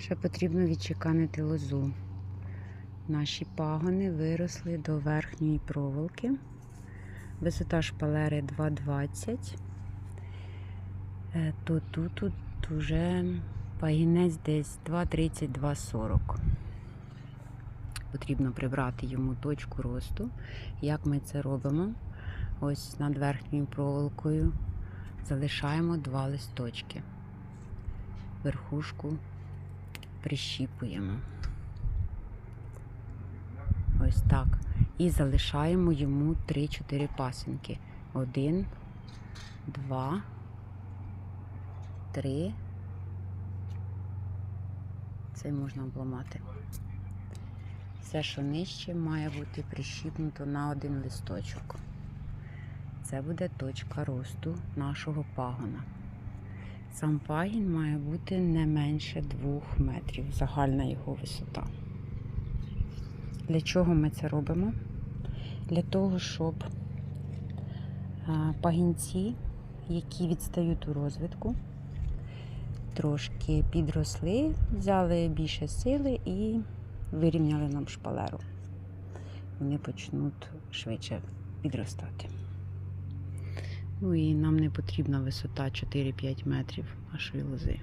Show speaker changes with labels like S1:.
S1: Ще потрібно відчеканити лозу. Наші пагони виросли до верхньої проволоки. Висота шпалери 2,20. Е, То тут, тут вже пагінець десь 2,30-2,40. Потрібно прибрати йому точку росту. Як ми це робимо? Ось над верхньою проволокою залишаємо два листочки. Верхушку прищіпуємо. Ось так. І залишаємо йому 3-4 пасинки. Один, два, три. Це можна обламати. Все, що нижче, має бути прищіпнуто на один листочок. Це буде точка росту нашого пагона. Сам пагін має бути не менше 2 метрів, загальна його висота. Для чого ми це робимо? Для того, щоб пагінці, які відстають у розвитку, трошки підросли, взяли більше сили і вирівняли нам шпалеру. Вони почнуть швидше підростати. Ну і нам не потрібна висота 4-5 метрів нашої лози.